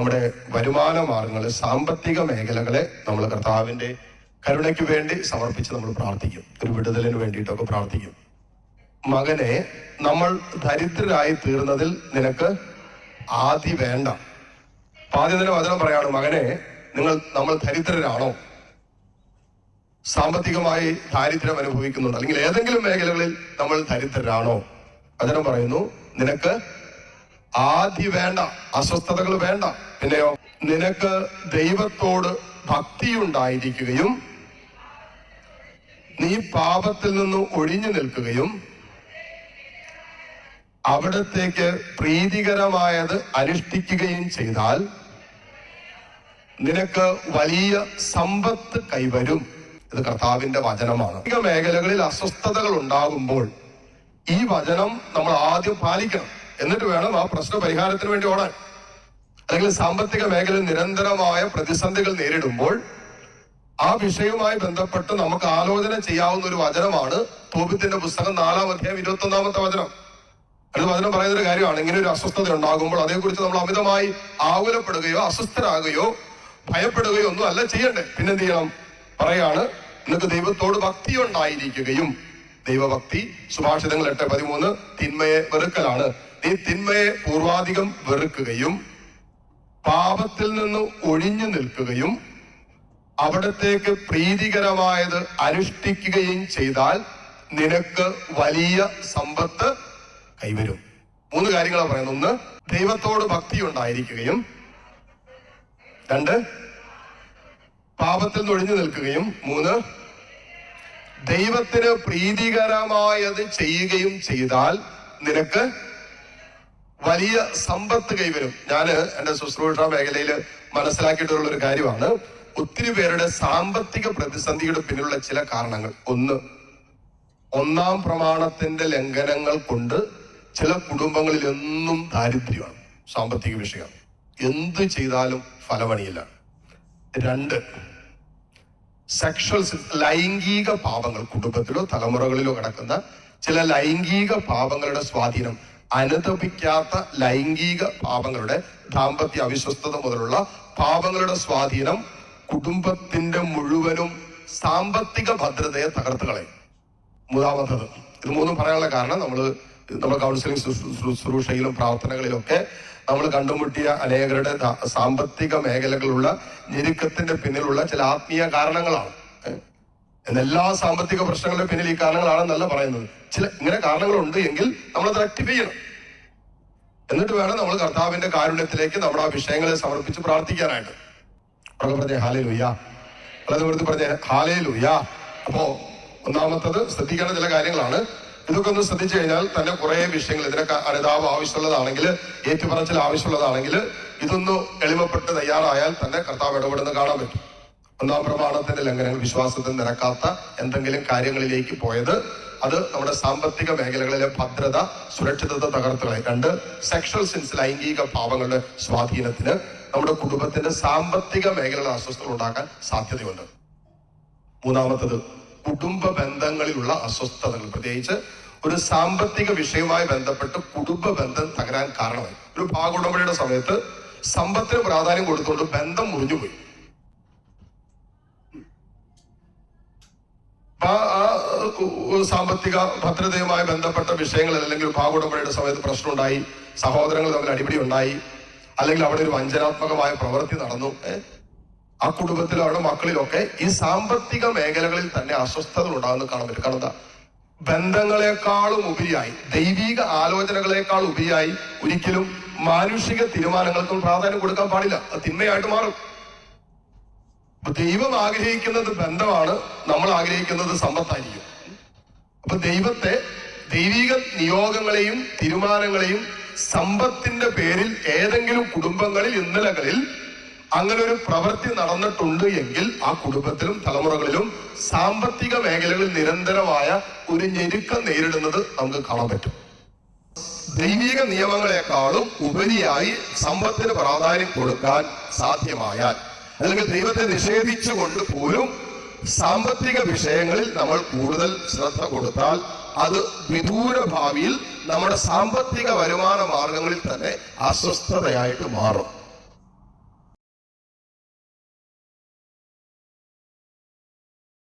നമ്മുടെ വരുമാന മാർഗങ്ങൾ സാമ്പത്തിക മേഖലകളെ നമ്മൾ കർത്താവിന്റെ കരുണയ്ക്ക് വേണ്ടി സമർപ്പിച്ച് നമ്മൾ പ്രാർത്ഥിക്കും. ഒരു വിടുതലിന് വേണ്ടിയിട്ടൊക്കെ പ്രാർത്ഥിക്കും. മകനെ നമ്മൾ ദരിദ്രരായി തീർന്നതിൽ നിനക്ക് ആദി വേണ്ട. ആദ്യം തന്നെ വചനം പറയാണ് മകനെ നിങ്ങൾ നമ്മൾ ദരിദ്രരാണോ? സാമ്പത്തികമായി ദാരിദ്ര്യം അനുഭവിക്കുന്നുണ്ട്. അല്ലെങ്കിൽ ഏതെങ്കിലും മേഖലകളിൽ നമ്മൾ ദരിദ്രരാണോ? വചനം പറയുന്നു നിനക്ക് ആദി വേണ്ട അസ്വസ്ഥതകൾ വേണ്ട. പിന്നെയോ നിനക്ക് ദൈവത്തോട് ഭക്തി ഉണ്ടായിരിക്കുകയും നീ പാപത്തിൽ നിന്ന് ഒഴിഞ്ഞു നിൽക്കുകയും അവിടത്തേക്ക് പ്രീതികരമായത് അനുഷ്ഠിക്കുകയും ചെയ്താൽ നിനക്ക് വലിയ സമ്പത്ത് കൈവരും. ഇത് കർത്താവിന്റെ വചനമാണ്. മേഖലകളിൽ അസ്വസ്ഥതകൾ ഉണ്ടാകുമ്പോൾ ഈ വചനം നമ്മൾ ആദ്യം പാലിക്കണം. എന്നിട്ട് വേണം ആ പ്രശ്ന പരിഹാരത്തിന് വേണ്ടി ഓടാൻ. അല്ലെങ്കിൽ സാമ്പത്തിക മേഖലയിൽ നിരന്തരമായ പ്രതിസന്ധികൾ നേരിടുമ്പോൾ ആ വിഷയവുമായി ബന്ധപ്പെട്ട് നമുക്ക് ആലോചന ചെയ്യാവുന്ന ഒരു വചനമാണ് തോപിത്തിന്റെ പുസ്തകം നാലാം അധ്യായം ഇരുപത്തി ഒന്നാമത്തെ വചനം. അത് വചനം പറയുന്ന ഒരു കാര്യമാണ് ഇങ്ങനെ ഒരു അസ്വസ്ഥത ഉണ്ടാകുമ്പോൾ അതേക്കുറിച്ച് നമ്മൾ അമിതമായി ആകുലപ്പെടുകയോ അസ്വസ്ഥരാകുകയോ ഭയപ്പെടുകയോ ഒന്നും അല്ല ചെയ്യണ്ടേ പിന്നെന്ത് ചെയ്യണം? പറയാണ് നിനക്ക് ദൈവത്തോട് ഭക്തി ഉണ്ടായിരിക്കുകയും ദൈവഭക്തി സുഭാഷിതങ്ങൾ എട്ട് പതിമൂന്ന് തിന്മയെ വെറുക്കലാണ്. നീ തിന്മയെ പൂർവാധികം വെറുക്കുകയും പാപത്തിൽ നിന്ന് ഒഴിഞ്ഞു നിൽക്കുകയും അവിടത്തേക്ക് പ്രീതികരമായത് അനുഷ്ഠിക്കുകയും ചെയ്താൽ നിനക്ക് വലിയ സമ്പത്ത് കൈവരും. മൂന്ന് കാര്യങ്ങളാണ് പറയുന്നത്. ഒന്ന് ദൈവത്തോട് ഭക്തി ഉണ്ടായിരിക്കുകയും. രണ്ട് പാപത്തിൽ നിന്ന് ഒഴിഞ്ഞു നിൽക്കുകയും. മൂന്ന് ദൈവത്തിന് പ്രീതികരമായത് ചെയ്യുകയും ചെയ്താൽ നിനക്ക് വലിയ സമ്പത്ത് കൈവരും. ഞാൻ എന്റെ ശുശ്രൂഷ മേഖലയിൽ മനസ്സിലാക്കിയിട്ടുള്ള ഒരു കാര്യമാണ്. ഒത്തിരി പേരുടെ സാമ്പത്തിക പ്രതിസന്ധിയുടെ പിന്നിലുള്ള ചില കാരണങ്ങൾ. ഒന്ന് ഒന്നാം പ്രമാണത്തിന്റെ ലംഘനങ്ങൾ കൊണ്ട് ചില കുടുംബങ്ങളിൽ എന്നും ദാരിദ്ര്യമാണ് സാമ്പത്തിക വിഷയം. എന്ത് ചെയ്താലും ഫലമണിയില്ല. രണ്ട് സെക്ഷൽ ലൈംഗിക പാപങ്ങൾ കുടുംബത്തിലോ തലമുറകളിലോ കിടക്കുന്ന ചില ലൈംഗിക പാപങ്ങളുടെ സ്വാധീനം അനുതപിക്കാത്ത ലൈംഗിക പാപങ്ങളുടെ ദാമ്പത്യ അവിശ്വസ്തത മുതലുള്ള പാപങ്ങളുടെ സ്വാധീനം കുടുംബത്തിന്റെ മുഴുവനും സാമ്പത്തിക ഭദ്രതയെ തകർത്ത് കളയും. മൂന്നാമത്തത്. ഇത് മൂന്നും പറയാനുള്ള കാരണം നമ്മൾ നമ്മുടെ കൗൺസിലിംഗ് ശുശ്രൂ- ശുശ്രൂഷയിലും പ്രാർത്ഥനകളിലൊക്കെ നമ്മൾ കണ്ടുമുട്ടിയ അനേകരുടെ സാമ്പത്തിക മേഖലകളുള്ള ഞെരുക്കത്തിന്റെ പിന്നിലുള്ള ചില ആത്മീയ കാരണങ്ങളാണ്. ഏ? എല്ലാ സാമ്പത്തിക പ്രശ്നങ്ങളുടെ പിന്നിൽ ഈ കാരണങ്ങളാണെന്നല്ല പറയുന്നത്. ചില ഇങ്ങനെ കാരണങ്ങളുണ്ട് എങ്കിൽ നമ്മൾ റെക്ടിഫൈ ചെയ്യണം. എന്നിട്ട് വേണം നമ്മൾ കർത്താവിന്റെ കാരുണ്യത്തിലേക്ക് നമ്മുടെ ആ വിഷയങ്ങളെ സമർപ്പിച്ച് പ്രാർത്ഥിക്കാനായിട്ട്. ഉറക്കെ പറഞ്ഞേ ഹാലേ ലുയ്യ വളരെ വെറുതെ പറഞ്ഞേ ഹാലേ ലുയ്യ അപ്പോ ഒന്നാമത്തത് ശ്രദ്ധിക്കേണ്ട ചില കാര്യങ്ങളാണ്. ഇതൊക്കെ ഒന്ന് ശ്രദ്ധിച്ചു കഴിഞ്ഞാൽ തന്നെ കുറെ വിഷയങ്ങൾ ഇതിനൊക്കെ അനുതാപം ആവശ്യമുള്ളതാണെങ്കിൽ ഏറ്റുപറച്ചിൽ ആവശ്യമുള്ളതാണെങ്കിൽ ഇതൊന്ന് എളിമപ്പെട്ട് തയ്യാറായാൽ തന്നെ കർത്താവ് ഇടപെടുന്ന കാണാൻ പറ്റും. ഒന്നാം പ്രമാണത്തിന്റെ ലംഘനങ്ങൾ വിശ്വാസത്തിൽ നിരക്കാത്ത എന്തെങ്കിലും കാര്യങ്ങളിലേക്ക് പോയത് അത് നമ്മുടെ സാമ്പത്തിക മേഖലകളിലെ ഭദ്രത സുരക്ഷിതത്വ തകർത്തുകളെ രണ്ട് സെക്ഷൽ സിൻസ് ലൈംഗിക പാവങ്ങളുടെ സ്വാധീനത്തിന് നമ്മുടെ കുടുംബത്തിന്റെ സാമ്പത്തിക മേഖലയുടെ അസ്വസ്ഥത ഉണ്ടാക്കാൻ സാധ്യതയുണ്ട്. മൂന്നാമത്തത് കുടുംബ ബന്ധങ്ങളിലുള്ള അസ്വസ്ഥതകൾ. പ്രത്യേകിച്ച് ഒരു സാമ്പത്തിക വിഷയവുമായി ബന്ധപ്പെട്ട് കുടുംബ ബന്ധം തകരാൻ കാരണമായി. ഒരു ഭാഗ ഉടമ്പടിയുടെ സമയത്ത് സമ്പത്തിന് പ്രാധാന്യം കൊടുത്തുകൊണ്ട് ബന്ധം മുറിഞ്ഞുപോയി അപ്പൊ ആ ഉ- സാമ്പത്തിക ഭദ്രതയുമായി ബന്ധപ്പെട്ട വിഷയങ്ങളിൽ അല്ലെങ്കിൽ ഭാഗുടമ്പടിയുടെ സമയത്ത് പ്രശ്നമുണ്ടായി സഹോദരങ്ങൾ തമ്മിൽ അടിപിടി ഉണ്ടായി അല്ലെങ്കിൽ അവിടെ ഒരു വഞ്ചനാത്മകമായ പ്രവൃത്തി നടന്നു ആ കുടുംബത്തിലും അവരുടെ മക്കളിലൊക്കെ ഈ സാമ്പത്തിക മേഖലകളിൽ തന്നെ അസ്വസ്ഥതകൾ ഉണ്ടാകുന്നത് കാണാൻ പറ്റും. കാരണം എന്താ? ബന്ധങ്ങളെക്കാളും ഉപരിയായി ദൈവിക ആലോചനകളെക്കാൾ ഉപരിയായി ഒരിക്കലും മാനുഷിക തീരുമാനങ്ങൾക്കും പ്രാധാന്യം കൊടുക്കാൻ പാടില്ല. അത് തിന്മയായിട്ട് മാറും. ദൈവം ആഗ്രഹിക്കുന്നത് ബന്ധമാണ് നമ്മൾ ആഗ്രഹിക്കുന്നത് സമ്പത്തായിരിക്കും. അപ്പൊ ദൈവത്തെ ദൈവിക നിയോഗങ്ങളെയും തീരുമാനങ്ങളെയും സമ്പത്തിന്റെ പേരിൽ ഏതെങ്കിലും കുടുംബങ്ങളിൽ ഇന്നലകളിൽ അങ്ങനെ ഒരു പ്രവൃത്തി നടന്നിട്ടുണ്ട് എങ്കിൽ ആ കുടുംബത്തിലും തലമുറകളിലും സാമ്പത്തിക മേഖലകളിൽ നിരന്തരമായ ഒരു ഞെരുക്കം നേരിടുന്നത് നമുക്ക് കാണാൻ പറ്റും. ദൈവിക നിയമങ്ങളെക്കാളും ഉപരിയായി സമ്പത്തിന് പ്രാധാന്യം കൊടുക്കാൻ സാധ്യമായാൽ അല്ലെങ്കിൽ ദൈവത്തെ നിഷേധിച്ചുകൊണ്ട് പോലും സാമ്പത്തിക വിഷയങ്ങളിൽ നമ്മൾ കൂടുതൽ ശ്രദ്ധ കൊടുത്താൽ അത് വിദൂര ഭാവിയിൽ നമ്മുടെ സാമ്പത്തിക വരുമാന മാർഗങ്ങളിൽ തന്നെ അസ്വസ്ഥതയായിട്ട് മാറും.